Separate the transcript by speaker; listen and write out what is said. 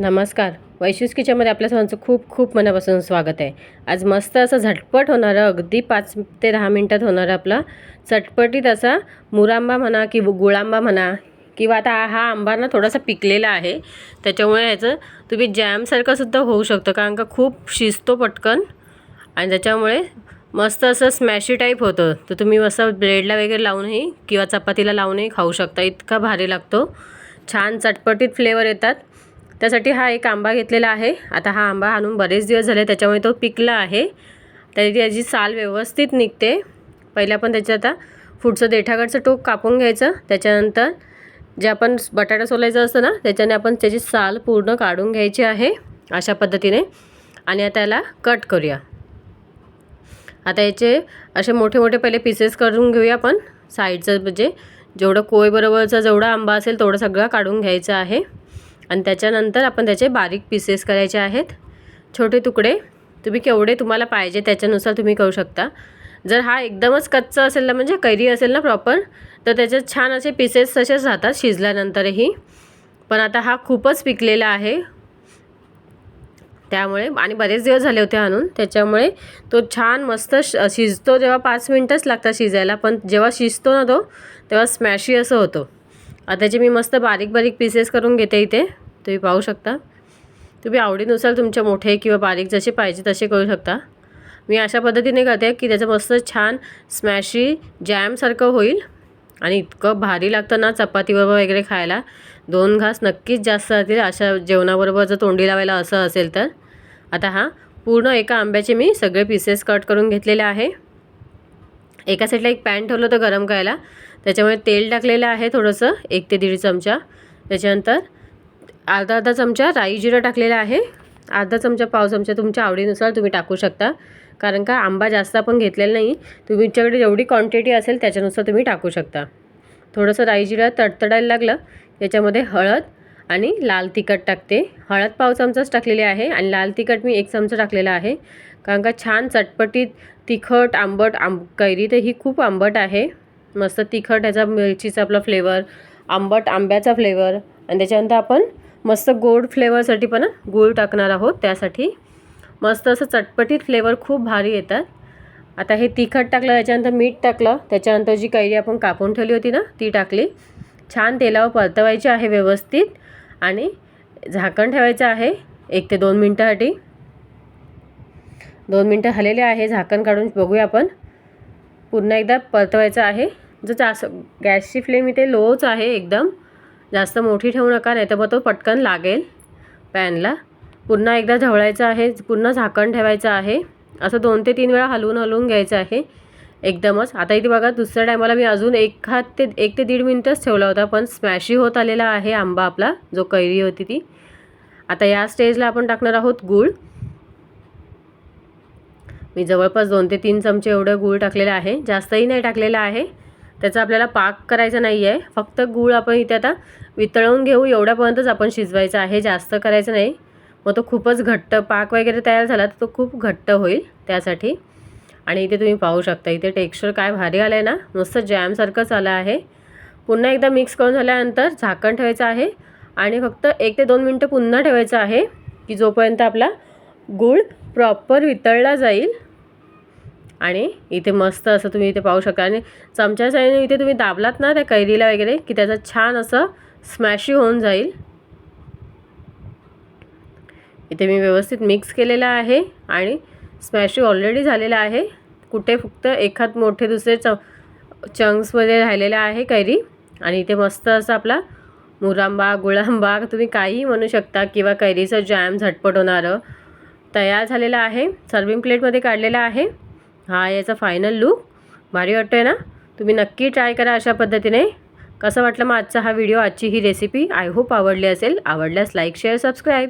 Speaker 1: नमस्कार. वैशिष किचनमध्ये आपल्या सर्वांचं खूप खूप मनापासून स्वागत आहे. आज मस्त असं झटपट होणारं अगदी पाच ते दहा मिनटात होणारं आपला चटपटीत असा मुरांबा म्हणा की गुळांबा म्हणा किंवा आता हा आंबा ना थोडासा पिकलेला आहे. त्याच्यामुळे ह्याचं तुम्ही जॅमसारखं सुद्धा होऊ शकतं कारण का खूप शिजतो पटकन आणि त्याच्यामुळे मस्त असं स्मॅशी टाईप होतं. तर तुम्ही असं ब्रेडला वगैरे लावूनही किंवा चपातीला लावूनही खाऊ शकता. इतका भारी लागतो. छान चटपटीत फ्लेवर येतात. त्यासाठी हा एक आंबा घेतलेला आहे. आता हा आंबा आणून बरेच दिवस झाले त्याच्यामुळे तो पिकला आहे. तरी त्याची साल व्यवस्थित निघते. पहिले आपण त्याच्या आता पुढचं देठाकडचं टोक कापून घ्यायचं. त्याच्यानंतर जे आपण बटाटा सोलायचं असतं ना त्याच्याने आपण त्याची साल पूर्ण काढून घ्यायची आहे अशा पद्धतीने. आणि आता याला कट करूया. आता याचे असे मोठे मोठे पहिले पीसेस करून घेऊया आपण. साईडचं म्हणजे जेवढं कोयबरोबरचा जेवढा आंबा असेल तेवढं सगळं काढून घ्यायचं आहे. आणि त्याच्यानंतर आपण त्याचे बारीक पीसेस करायचे आहेत. छोटे तुकडे. तुम्ही केवढे तुम्हाला पाहिजे त्याच्यानुसार तुम्ही करू शकता. जर हा एकदमच कच्चा असेल ना म्हणजे कैरी असेल ना प्रॉपर तर त्याच्यात छान असे पीसेस तसेच राहतात शिजल्यानंतरही. पण आता हा खूपच पिकलेला आहे. त्यामुळे आणि बरेच दिवस झाले होते आणून त्याच्यामुळे तो छान मस्त शिजतो जेव्हा पाच मिनटंच लागतात शिजायला पण जेव्हा शिजतो ना तो तेव्हा स्मॅशी असं होतो. आता त्याचे मी मस्त बारीक बारीक पीसेस करून घेते इथे. तुम्ही पाहू शकता. तुम्ही आवडीनुसार तुमच्या मोठे किंवा बारीक जसे पाहिजे तसे करू शकता. मी अशा पद्धतीने करते की त्याचं मस्त छान स्मॅशी जॅमसारखं होईल आणि इतकं भारी लागतं ना चपातीबरोबर वगैरे खायला. दोन घास नक्कीच जास्त राहतील अशा जेवणाबरोबर जर तोंडी लावायला असं असेल तर. आता हा पूर्ण एका आंब्याचे मी सगळे पीसेस कट करून घेतलेले आहे. एका साईडला एक पॅन ठेवलं होतं गरम करायला. त्याच्यामुळे तेल टाकलेलं आहे थोडंसं एक ते दीड चमचा. त्याच्यानंतर अर्धा अर्धा चमचा राई जिरं टाकलेला आहे. अर्धा चमचा पाव चमचा तुमच्या आवडीनुसार तुम्ही टाकू शकता. कारण का आंबा जास्त आपण घेतलेला नाही. तुमच्याकडे जेवढी क्वांटिटी असेल त्याच्यानुसार तुम्ही टाकू शकता. थोडंसं राई जिरं तडतडायला लागलं. याच्यामध्ये हळद आणि लाल तिखट टाकते. हळद पाव चमचाच टाकलेली आहे आणि लाल तिखट मी एक चमचा टाकलेला आहे. कारण का छान चटपटीत तिखट आंबट आंब कैरी तर ही खूप आंबट आहे. मस्त तिखट ह्याचा मिरचीचा आपला फ्लेवर आंबट आंब्याचा फ्लेवर आणि त्याच्यानंतर आपण मस्त गोड फ्लेवरसाठी पण गूळ टाकणार आहोत त्यासाठी. मस्त असं चटपटीत फ्लेवर खूप भारी येतात. आता हे तिखट टाकलं त्याच्यानंतर मीठ टाकलं त्याच्यानंतर जी कैरी आपण कापून ठेवली होती ना ती टाकली. छान तेलावर परतवायची आहे व्यवस्थित आणि झाकण ठेवायचं आहे एक ते दोन मिनटासाठी. दोन मिनटं हलेले आहे झाकण काढून बघूया आपण. पुन्हा एकदा परतवायचं आहे. जर जास्त गॅसची फ्लेम इथे लोच आहे एकदम. जास्त मोठी ठेवू नका नाही तर मग तो पटकन लागेल पॅनला. पुन्हा एकदा ढवळायचं आहे पुन्हा झाकण ठेवायचं आहे. असं दोन ते तीन वेळा हलवून हलवून घ्यायचं आहे. एकदमच. आता इथे बघा दुसऱ्या टायमाला मी अजून एक हात ते एक ते दीड मिनटंच ठेवला होता पण स्मॅशी होत आलेला आहे आंबा आपला जो कैरी होती ती. आता या स्टेजला आपण टाकणार आहोत गूळ. मी जवळपास दोन ते तीन चमचे एवढं गूळ टाकलेलं आहे. जास्तही नाही टाकलेलं आहे. त्याचा आपल्याला पाक करायचा नाही आहे फक्त गूळ आपण इथे आता वितळवून घेऊ. एवढ्यापर्यंतच आपण शिजवायचं आहे. जास्त करायचं नाही. मग तो खूपच घट्ट पाक वगैरे तयार झाला तर तो खूप घट्ट होईल त्यासाठी. आणि इथे तुम्ही पाहू शकता इथे टेक्स्चर काय भारी आलं आहे ना. मस्त जॅमसारखंच आलं आहे. पुन्हा एकदा मिक्स करून झाल्यानंतर झाकण ठेवायचं आहे. आणि फक्त एक ते दोन मिनटं पुन्हा ठेवायचं आहे की जोपर्यंत आपला गूळ प्रॉपर वितळला जाईल आणि इथे मस्त असं तुम्ही इथे पाहू शकता. आणि चमच्या साईने इथे तुम्ही दाबलात ना त्या कैरीला वगैरे की त्याचं छान असं स्मॅशी होऊन जाईल. इथे मी व्यवस्थित मिक्स केलेलं आहे आणि स्मॅशी ऑलरेडी झालेला आहे. कुठे फक्त एखाद मोठे दुसरे च चंक्समध्ये राहिलेलं आहे कैरी. आणि इथे मस्त असं आपला मुरांबा गुळांबा तुम्ही काहीही म्हणू शकता किंवा कैरीचं जॅम झटपट होणारं तयार झालेलं आहे. सर्विंग प्लेटमध्ये काढलेलं आहे. हा याचा फायनल लूक भारी वाटतो आहे ना? तुम्ही नक्की ट्राय करा अशा पद्धतीने. कसं वाटलं मग आजचा हा व्हिडिओ आजची ही रेसिपी आय होप आवडली असेल. आवडल्यास लाईक शेअर सबस्क्राईब